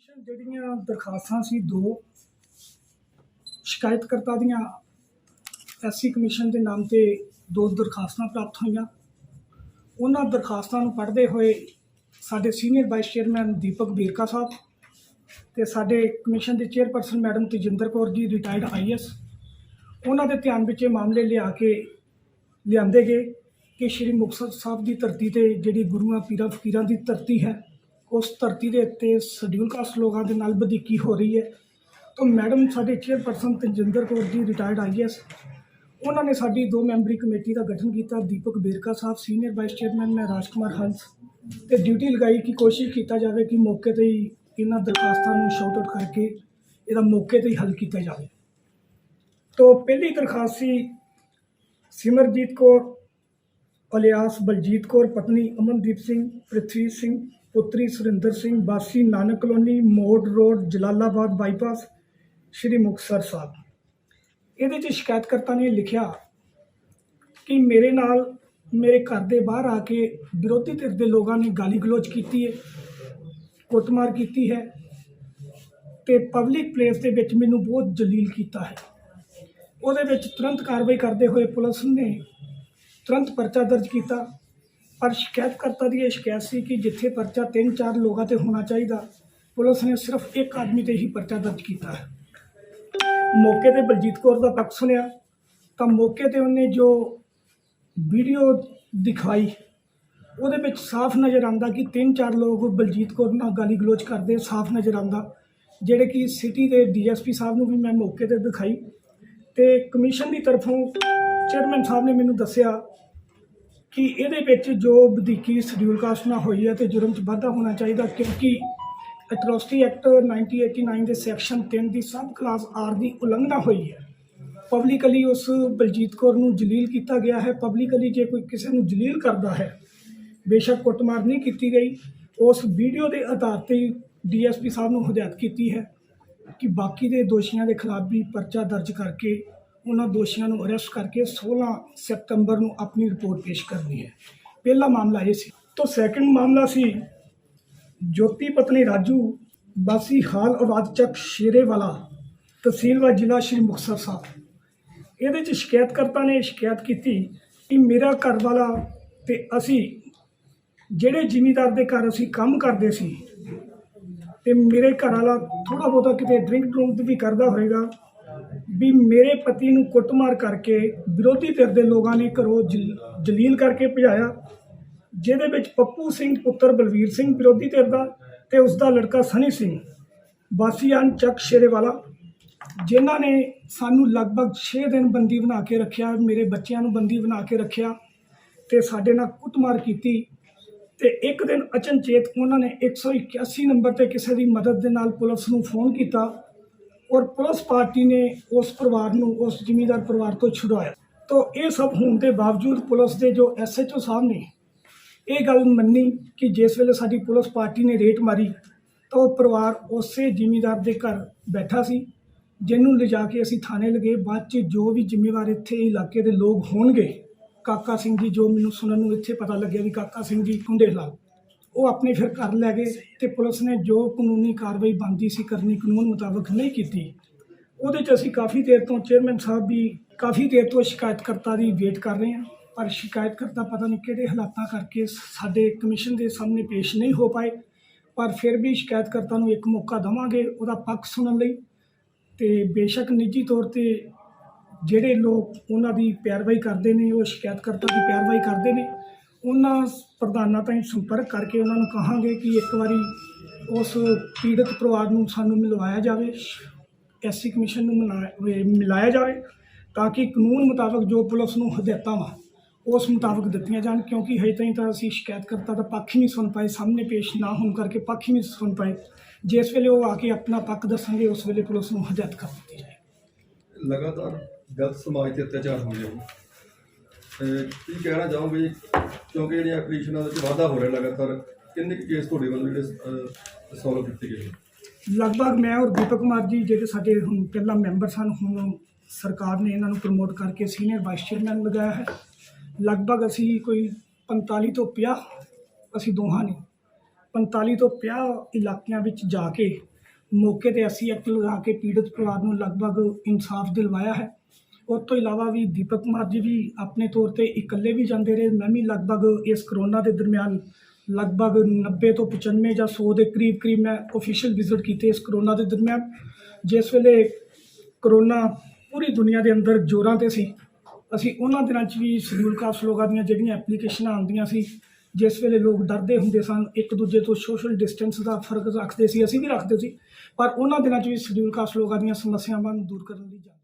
Commission ਜਿਹੜੀਆਂ ਦਰਖਾਸਤਾਂ ਸੀ, ਦੋ ਸ਼ਿਕਾਇਤਕਰਤਾ ਦੀਆਂ, ਐਸਸੀ ਕਮਿਸ਼ਨ ਦੇ ਨਾਮ ਤੇ ਦੋ ਦਰਖਾਸਤਾਂ ਪ੍ਰਾਪਤ ਹੋਈਆਂ। ਉਹਨਾਂ ਦਰਖਾਸਤਾਂ ਨੂੰ ਪੜ੍ਹਦੇ ਹੋਏ ਸਾਡੇ senior vice chairman Deepak Birka Sahib ਤੇ ਸਾਡੇ ਕਮਿਸ਼ਨ ਦੇ chairperson madam Tajinder Kaur ji retired is ਉਹਨਾਂ ਦੇ ਧਿਆਨ ਵਿੱਚ ਇਹ ਮਾਮਲੇ ਲਿਆ ਕੇ ਲਿਆਂਦੇ ਗਏ ਕਿ ਸ਼੍ਰੀ ਮੁਕਤਸਰ ਸਾਹਿਬ ਦੀ ਧਰਤੀ ਤੇ ਜਿਹੜੀ ਗੁਰੂਆਂ, ਪੀਰਾਂ, ਫਕੀਰਾਂ ਦੀ ਧਰਤੀ ਹੈ ਉਸ ਧਰਤੀ ਦੇ ਉੱਤੇ ਸ਼ਡਿਊਲ ਕਾਸਟ ਲੋਕਾਂ ਦੇ ਨਾਲ ਵਧੀਕੀ ਹੋ ਰਹੀ ਹੈ। ਤਾਂ ਮੈਡਮ ਸਾਡੇ chairperson Tajinder Kaur ji retired is ਉਹਨਾਂ ਨੇ ਸਾਡੀ ਦੋ ਮੈਂਬਰੀ ਕਮੇਟੀ ਦਾ ਗਠਨ ਕੀਤਾ, Deepak Berka Sahib senior vice chairman ਮੈਂ ਰਾਜਕੁਮਾਰ ਹੰਸ। ਤੇ ਡਿਊਟੀ ਲਗਾਈ ਕਿ ਕੋਸ਼ਿਸ਼ ਕੀਤਾ ਜਾਵੇ ਕਿ ਮੌਕੇ ਤੇ ਹੀ ਇਹਨਾਂ ਦਰਖਾਸਤਾਂ ਨੂੰ ਸ਼ਾਰਟ ਆਊਟ ਕਰਕੇ ਇਹਦਾ ਮੌਕੇ ਤੇ ਹੀ ਹੱਲ ਕੀਤਾ ਜਾਵੇ। ਤੋਂ ਪਹਿਲੀ ਦਰਖਾਸਤ ਸੀ ਸਿਮਰਜੀਤ ਕੌਰ, ਅਲਿਆਸ ਬਲਜੀਤ ਕੌਰ, ਪਤਨੀ ਅਮਨਦੀਪ ਸਿੰਘ ਪ੍ਰਿਥਵੀ ਸਿੰਘ ਪੁੱਤਰੀ ਸੁਰਿੰਦਰ ਸਿੰਘ ਬਾਸੀ ਨਾਨਕ ਕਲੋਨੀ, ਮੋੜ ਰੋਡ, ਜਲਾਲਾਬਾਦ ਬਾਈਪਾਸ, ਸ਼੍ਰੀ ਮੁਕਤਸਰ ਸਾਹਿਬ। ਇਹਦੇ 'ਚ ਸ਼ਿਕਾਇਤਕਰਤਾ ਨੇ ਲਿਖਿਆ ਕਿ ਮੇਰੇ ਨਾਲ ਮੇਰੇ ਘਰ ਦੇ ਬਾਹਰ ਆ ਕੇ ਵਿਰੋਧੀ ਧਿਰ ਦੇ ਲੋਕਾਂ ਨੇ ਗਾਲੀ ਗਲੋਚ ਕੀਤੀ ਹੈ, ਕੁੱਟਮਾਰ ਕੀਤੀ ਹੈ ਤੇ ਪਬਲਿਕ ਪਲੇਸ ਦੇ ਵਿੱਚ ਮੈਨੂੰ ਬਹੁਤ ਜਲੀਲ ਕੀਤਾ ਹੈ। ਉਹਦੇ ਵਿੱਚ ਤੁਰੰਤ ਕਾਰਵਾਈ ਕਰਦੇ ਹੋਏ ਪੁਲਿਸ ਨੇ ਤੁਰੰਤ ਪਰਚਾ ਦਰਜ ਕੀਤਾ। ਪਰ ਸ਼ਿਕਾਇਤਕਰਤਾ ਦੀ ਇਹ ਸ਼ਿਕਾਇਤ ਸੀ ਕਿ ਜਿੱਥੇ ਪਰਚਾ ਤਿੰਨ ਚਾਰ ਲੋਕਾਂ ਤੇ ਹੋਣਾ ਚਾਹੀਦਾ, ਪੁਲਿਸ ਨੇ ਸਿਰਫ ਇੱਕ ਆਦਮੀ ਤੇ ਹੀ ਪਰਚਾ ਦਰਜ ਕੀਤਾ ਹੈ। ਮੌਕੇ ਤੇ ਬਲਜੀਤ ਕੌਰ ਦਾ ਪੱਖ ਸੁਣਿਆ, ਤਾਂ ਮੌਕੇ ਤੇ ਉਹਨੇ ਜੋ ਵੀਡੀਓ ਦਿਖਾਈ, ਉਹਦੇ ਵਿੱਚ ਸਾਫ਼ ਨਜ਼ਰ ਆਉਂਦਾ ਕਿ ਤਿੰਨ ਚਾਰ ਲੋਕ ਬਲਜੀਤ ਕੌਰ ਨਾਲ ਗਾਲੀ ਗਲੋਚ ਕਰਦੇ ਸਾਫ਼ ਨਜ਼ਰ ਆਉਂਦਾ, ਜਿਹੜੇ ਕਿ ਸਿਟੀ ਦੇ ਡੀਐਸਪੀ ਸਾਹਿਬ ਨੂੰ ਵੀ ਮੈਂ ਮੌਕੇ ਤੇ ਦਿਖਾਈ ਤੇ ਕਮਿਸ਼ਨ ਦੀ ਤਰਫੋਂ ਚੇਅਰਮੈਨ ਸਾਹਿਬ ਨੇ ਮੈਨੂੰ ਦੱਸਿਆ ਕਿ ਇਹਦੇ ਵਿੱਚ ਜੋ ਵਧੀਕੀ ਸ਼ਡਿਊਲ ਕਾਸਟ ਨਾਲ ਹੋਈ ਹੈ ਤੇ ਜੁਰਮ 'ਚ ਵਾਧਾ ਹੋਣਾ ਚਾਹੀਦਾ ਕਿਉਂਕਿ ਐਟਰੋਸਿਟੀ ਐਕਟ 1989 ਦੇ ਸੈਕਸ਼ਨ 3 ਦੀ ਸਬ ਕਲਾਸ ਆਰ ਦੀ ਉਲੰਘਣਾ ਹੋਈ ਹੈ। ਪਬਲਿਕਲੀ ਉਸ ਬਲਜੀਤ ਕੌਰ ਨੂੰ ਜਲੀਲ ਕੀਤਾ ਗਿਆ ਹੈ। ਪਬਲਿਕਲੀ ਜੇ ਕੋਈ ਕਿਸੇ ਨੂੰ ਜਲੀਲ ਕਰਦਾ ਹੈ, ਬੇਸ਼ੱਕ ਕੁੱਟਮਾਰ ਨਹੀਂ ਕੀਤੀ ਗਈ। ਉਸ ਵੀਡੀਓ ਦੇ ਆਧਾਰ ਤੇ ਡੀਐਸਪੀ ਸਾਹਿਬ ਨੂੰ ਹਦਾਇਤ ਕੀਤੀ ਹੈ ਕਿ ਬਾਕੀ ਦੇ ਦੋਸ਼ੀਆਂ ਦੇ ਖਿਲਾਫ ਵੀ ਪਰਚਾ ਦਰਜ ਕਰਕੇ ਉਹਨਾਂ ਦੋਸ਼ੀਆਂ ਨੂੰ ਅਰੈਸਟ ਕਰਕੇ 16 ਸਤੰਬਰ ਨੂੰ ਆਪਣੀ ਰਿਪੋਰਟ ਪੇਸ਼ ਕਰਨੀ ਹੈ। ਪਹਿਲਾ ਮਾਮਲਾ ਇਹ ਸੀ। ਤੋਂ ਸੈਕੰਡ ਮਾਮਲਾ ਸੀ ਜੋਤੀ ਪਤਨੀ ਰਾਜੂ ਬਾਸੀ ਹਾਲ ਆਬਾਦ ਚੱਕ ਸ਼ੇਰੇਵਾਲਾ ਤਹਿਸੀਲ ਵਾ ਜ਼ਿਲ੍ਹਾ ਸ਼੍ਰੀ ਮੁਕਤਸਰ ਸਾਹਿਬ। ਇਹਦੇ ਚ ਸ਼ਿਕਾਇਤਕਰਤਾ ਨੇ ਸ਼ਿਕਾਇਤ ਕੀਤੀ ਕਿ ਮੇਰਾ ਘਰ ਵਾਲਾ ਤੇ ਅਸੀਂ ਜਿਹੜੇ ਜ਼ਿਮੀਦਾਰ ਦੇ ਘਰ ਅਸੀਂ ਕੰਮ ਕਰਦੇ ਸੀ ਤੇ ਮੇਰੇ ਘਰ ਵਾਲਾ ਥੋੜਾ ਬਹੁਤਾ ਕਿਤੇ ਡਰਿੰਕ ਡਰੂੰਕ ਵੀ ਕਰਦਾ ਹੋਵੇਗਾ ਵੀ ਮੇਰੇ ਪਤੀ ਨੂੰ ਕੁੱਟਮਾਰ ਕਰਕੇ ਵਿਰੋਧੀ ਧਿਰ ਦੇ ਲੋਕਾਂ ਨੇ ਘਰੋਂ ਜਲ- ਜਲੀਲ ਕਰਕੇ ਭਜਾਇਆ, ਜਿਹਦੇ ਵਿੱਚ ਪੱਪੂ ਸਿੰਘ ਪੁੱਤਰ ਬਲਵੀਰ ਸਿੰਘ ਵਿਰੋਧੀ ਧਿਰ ਦਾ ਤੇ ਉਸ ਦਾ ਲੜਕਾ ਸਨੀ ਸਿੰਘ। ਵਾਸੀਆਨ ਚੱਕ ਸ਼ੇਰੇਵਾਲਾ, ਜਿਨ੍ਹਾਂ ਨੇ ਸਾਨੂੰ ਲਗਭਗ 6 ਦਿਨ ਬੰਦੀ ਬਣਾ ਕੇ ਰੱਖਿਆ, ਮੇਰੇ ਬੱਚਿਆਂ ਨੂੰ ਬੰਦੀ ਬਣਾ ਕੇ ਰੱਖਿਆ ਤੇ ਸਾਡੇ ਨਾਲ ਕੁੱਟਮਾਰ ਕੀਤੀ ਤੇ ਇੱਕ ਦਿਨ ਅਚਨਚੇਤ ਉਹਨਾਂ ਨੇ 181 ਨੰਬਰ ਤੇ ਕਿਸੇ ਦੀ ਮਦਦ ਦੇ ਨਾਲ ਪੁਲਿਸ ਨੂੰ ਫੋਨ ਕੀਤਾ ਔਰ ਪੁਲਿਸ ਪਾਰਟੀ ਨੇ ਉਸ ਪਰਿਵਾਰ ਨੂੰ, ਉਸ ਜ਼ਿਮੀਂਦਾਰ ਪਰਿਵਾਰ ਤੋਂ ਛੁਡਵਾਇਆ। ਤਾਂ ਇਹ ਸਭ ਹੋਣ ਦੇ ਬਾਵਜੂਦ ਪੁਲਿਸ ਦੇ ਜੋ ਐਸਐਚਓ ਸਾਹਿਬ ਨੇ ਇਹ ਗੱਲ ਮੰਨੀ ਕਿ ਜਿਸ ਵੇਲੇ ਸਾਡੀ ਪੁਲਿਸ ਪਾਰਟੀ ਨੇ ਰੇਟ ਮਾਰੀ, ਤਾਂ ਉਹ ਪਰਿਵਾਰ ਉਸੇ ਜ਼ਿਮੀਂਦਾਰ ਦੇ ਘਰ ਬੈਠਾ ਸੀ, ਜਿਹਨੂੰ ਲਿਜਾ ਕੇ ਅਸੀਂ ਥਾਣੇ ਲਗੇ, ਬਾਅਦ ਚ ਜੋ ਵੀ ਜ਼ਿੰਮੇਵਾਰ ਇੱਥੇ ਇਲਾਕੇ ਦੇ ਲੋਕ ਹੋਣਗੇ, ਕਾਕਾ ਸਿੰਘ ਜੀ ਜੋ ਮੈਨੂੰ ਸੁਣਨ ਨੂੰ ਇੱਥੇ ਪਤਾ ਲੱਗਿਆ ਵੀ ਕਾਕਾ ਸਿੰਘ ਜੀ ਕੁੰਡੇ ਕੁੰਡੇਲਾ ਉਹ ਆਪਣੇ ਫਿਰ ਘਰ ਲੈ ਗਏ ਤੇ ਪੁਲਿਸ ਨੇ ਜੋ ਕਾਨੂੰਨੀ ਕਾਰਵਾਈ ਬਣਦੀ ਸੀ ਕਰਨੀ ਕਾਨੂੰਨ ਮੁਤਾਬਕ ਨਹੀਂ ਕੀਤੀ। ਉਹਦੇ 'ਚ ਅਸੀਂ ਕਾਫੀ ਦੇਰ ਤੋਂ ਚੇਅਰਮੈਨ ਸਾਹਿਬ ਵੀ ਕਾਫੀ ਦੇਰ ਤੋਂ ਸ਼ਿਕਾਇਤਕਰਤਾ ਦੀ ਵੇਟ ਕਰ ਰਹੇ ਹਾਂ, ਪਰ ਸ਼ਿਕਾਇਤਕਰਤਾ ਪਤਾ ਨਹੀਂ ਕਿਹੜੇ ਹਾਲਾਤਾਂ ਕਰਕੇ ਸਾਡੇ ਕਮਿਸ਼ਨ ਦੇ ਸਾਹਮਣੇ ਪੇਸ਼ ਨਹੀਂ ਹੋ ਪਾਏ। ਪਰ ਫਿਰ ਵੀ ਸ਼ਿਕਾਇਤਕਰਤਾ ਨੂੰ ਇੱਕ ਮੌਕਾ ਦਵਾਂਗੇ ਉਹਦਾ ਪੱਖ ਸੁਣਨ ਲਈ ਤੇ ਬੇਸ਼ੱਕ ਨਿੱਜੀ ਤੌਰ ਤੇ ਜਿਹੜੇ ਲੋਕ ਉਹਨਾਂ ਦੀ ਪੈਰਵਾਈ ਕਰਦੇ ਨੇ, ਉਹ ਸ਼ਿਕਾਇਤਕਰਤਾ ਦੀ ਪੈਰਵਾਈ ਕਰਦੇ ਨੇ ਉਹਨਾਂ ਪ੍ਰਧਾਨਾਂ ਤਾਈਂ ਸੰਪਰਕ ਕਰਕੇ ਉਹਨਾਂ ਨੂੰ ਕਹਾਂਗੇ ਕਿ ਇੱਕ ਵਾਰੀ ਉਸ ਪੀੜਤ ਪਰਿਵਾਰ ਨੂੰ ਸਾਨੂੰ ਮਿਲਵਾਇਆ ਜਾਵੇ, ਐਸਸੀ ਕਮਿਸ਼ਨ ਨੂੰ ਮਿਲਾ- ਮਿਲਾਇਆ ਜਾਵੇ ਤਾਂ ਕਿ ਕਾਨੂੰਨ ਮੁਤਾਬਕ ਜੋ ਪੁਲਿਸ ਨੂੰ ਹਦਾਇਤਾਂ ਵਾ, ਉਸ ਮੁਤਾਬਕ ਦਿੱਤੀਆਂ ਜਾਣ, ਕਿਉਂਕਿ ਹਜੇ ਤਾਈਂ ਤਾਂ ਅਸੀਂ ਸ਼ਿਕਾਇਤਕਰਤਾ ਦਾ ਪੱਖ ਹੀ ਨਹੀਂ ਸੁਣ ਪਾਏ, ਸਾਹਮਣੇ ਪੇਸ਼ ਨਾ ਹੋਣ ਕਰਕੇ ਪੱਖ ਹੀ ਨਹੀਂ ਸੁਣ ਪਾਏ। ਜਿਸ ਵੇਲੇ ਉਹ ਆ ਕੇ ਆਪਣਾ ਪੱਖ ਦੱਸਣਗੇ, ਉਸ ਵੇਲੇ ਪੁਲਿਸ ਨੂੰ ਹਦਾਇਤ ਕਰ ਦਿੱਤੀ ਜਾਏ ਲਗਾਤਾਰ ਗਲਤ ਸਮਾਜ ਤੇ ਅਤਿਆਚਾਰ ਹੋ ਰਹੇ ਨੇ ਕੀ ਕਹਿਣਾ ਚਾਹੋਗੇ? ਕਿਉਂਕਿ ਜਿਹੜੀਆਂ ਐਪਲੀਕੇਸ਼ਨਾਂ ਵਿੱਚ ਵਾਧਾ ਹੋ ਰਿਹਾ ਲਗਾਤਾਰ। ਕਿੰਨੇ ਕੁ ਕੇਸ ਤੁਹਾਡੇ ਵੱਲੋਂ ਜਿਹੜੇ ਸੋਲਵ ਕੀਤੇ ਗਏ ਨੇ? ਲਗਭਗ ਮੈਂ ਔਰ ਦੀਪਕ ਕੁਮਾਰ ਜੀ ਜਿਹੜੇ ਸਾਡੇ ਹੁਣ ਪਹਿਲਾਂ ਮੈਂਬਰ ਸਨ, ਹੁਣ ਸਰਕਾਰ ਨੇ ਇਹਨਾਂ ਨੂੰ ਪ੍ਰਮੋਟ ਕਰਕੇ ਸੀਨੀਅਰ ਵਾਈਸ ਚੇਅਰਮੈਨ ਲਗਾਇਆ ਹੈ। ਲਗਭਗ ਅਸੀਂ ਕੋਈ 45 ਤੋਂ 50 ਅਸੀਂ ਦੋਹਾਂ ਨੇ 45 ਤੋਂ 50 ਇਲਾਕਿਆਂ ਵਿੱਚ ਜਾ ਕੇ ਮੌਕੇ ਤੇ ਅਸੀਂ ਐਕਟ ਲਗਾ ਕੇ ਪੀੜਤ ਪਰਿਵਾਰ ਨੂੰ ਲਗਭਗ ਇਨਸਾਫ ਦਿਲਵਾਇਆ ਹੈ। ਉਸ ਤੋਂ ਇਲਾਵਾ ਵੀ ਦੀਪਕ ਕੁਮਾਰ ਜੀ ਵੀ ਆਪਣੇ ਤੌਰ ਤੇ ਇਕੱਲੇ ਵੀ ਜਾਂਦੇ ਰਹੇ। ਮੈਂ ਵੀ ਲਗਭਗ ਇਸ ਕਰੋਨਾ ਦੇ ਦਰਮਿਆਨ ਲਗਭਗ 90 ਤੋਂ 95 ਜਾਂ 100 ਦੇ ਕਰੀਬ ਕਰੀਬ ਮੈਂ ਅਫੀਸ਼ੀਅਲ ਵਿਜ਼ਿਟ ਕੀਤੇ ਇਸ ਕਰੋਨਾ ਦੇ ਦਰਮਿਆਨ। ਜਿਸ ਵੇਲੇ ਕਰੋਨਾ ਪੂਰੀ ਦੁਨੀਆ ਦੇ ਅੰਦਰ ਜ਼ੋਰਾਂ ਤੇ ਸੀ। ਅਸੀਂ ਉਹਨਾਂ ਦਿਨਾਂ 'ਚ ਵੀ ਸ਼ਡਿਊਲ ਕਾਸਟ ਲੋਕਾਂ ਦੀਆਂ ਜਿਹੜੀਆਂ ਐਪਲੀਕੇਸ਼ਨਾਂ ਆਉਂਦੀਆਂ ਸੀ, ਜਿਸ ਵੇਲੇ ਲੋਕ ਡਰਦੇ ਹੁੰਦੇ ਸਨ, ਇੱਕ ਦੂਜੇ ਤੋਂ ਸੋਸ਼ਲ ਡਿਸਟੈਂਸ ਦਾ ਫ਼ਰਕ ਰੱਖਦੇ ਸੀ, ਅਸੀਂ ਵੀ ਰੱਖਦੇ ਸੀ। ਪਰ ਉਹਨਾਂ ਦਿਨਾਂ 'ਚ ਵੀ ਸ਼ਡਿਊਲ ਕਾਸਟ ਲੋਕਾਂ ਦੀਆਂ ਸਮੱਸਿਆਵਾਂ ਨੂੰ ਦੂਰ ਕਰਨ ਲਈ ਜਾਂਦੇ